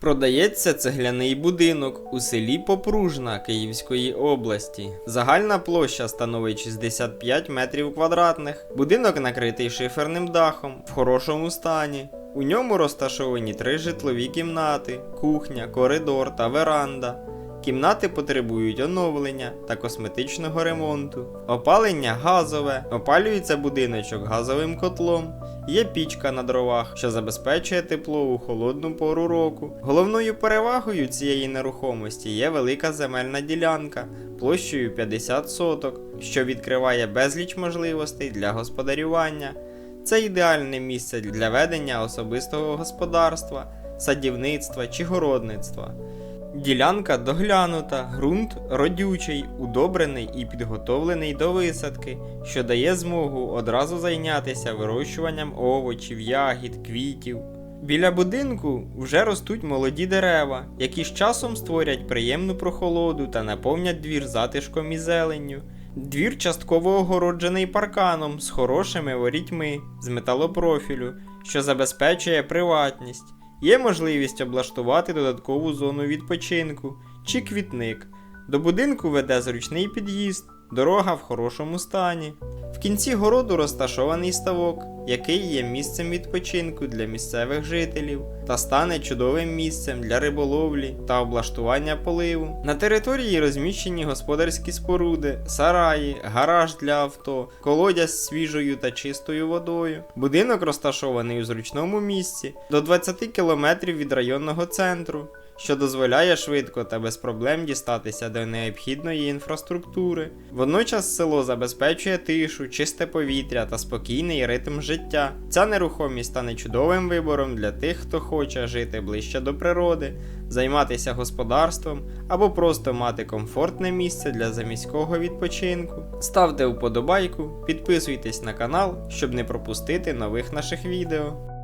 Продається цегляний будинок у селі Попружна Київської області. Загальна площа становить 65 метрів квадратних. Будинок накритий шиферним дахом в хорошому стані. У ньому розташовані три житлові кімнати, кухня, коридор та веранда. Кімнати потребують оновлення та косметичного ремонту. Опалення газове, опалюється будиночок газовим котлом. Є пічка на дровах, що забезпечує тепло у холодну пору року. Головною перевагою цієї нерухомості є велика земельна ділянка площею 50 соток, що відкриває безліч можливостей для господарювання. Це ідеальне місце для ведення особистого господарства, садівництва чи городництва. Ділянка доглянута, ґрунт родючий, удобрений і підготовлений до висадки, що дає змогу одразу зайнятися вирощуванням овочів, ягід, квітів. Біля будинку вже ростуть молоді дерева, які з часом створять приємну прохолоду та наповнять двір затишком і зеленню. Двір частково огороджений парканом з хорошими ворітьми з металопрофілю, що забезпечує приватність. Є можливість облаштувати додаткову зону відпочинку чи квітник. До будинку веде зручний під'їзд, дорога в хорошому стані. В кінці городу розташований ставок, який є місцем відпочинку для місцевих жителів та стане чудовим місцем для риболовлі та облаштування поливу. На території розміщені господарські споруди, сараї, гараж для авто, колодязь з свіжою та чистою водою. Будинок розташований у зручному місці до 20 км від районного центру що дозволяє швидко та без проблем дістатися до необхідної інфраструктури. Водночас село забезпечує тишу, чисте повітря та спокійний ритм життя. Ця нерухомість стане чудовим вибором для тих, хто хоче жити ближче до природи, займатися господарством або просто мати комфортне місце для заміського відпочинку. Ставте вподобайку, підписуйтесь на канал, щоб не пропустити нових наших відео.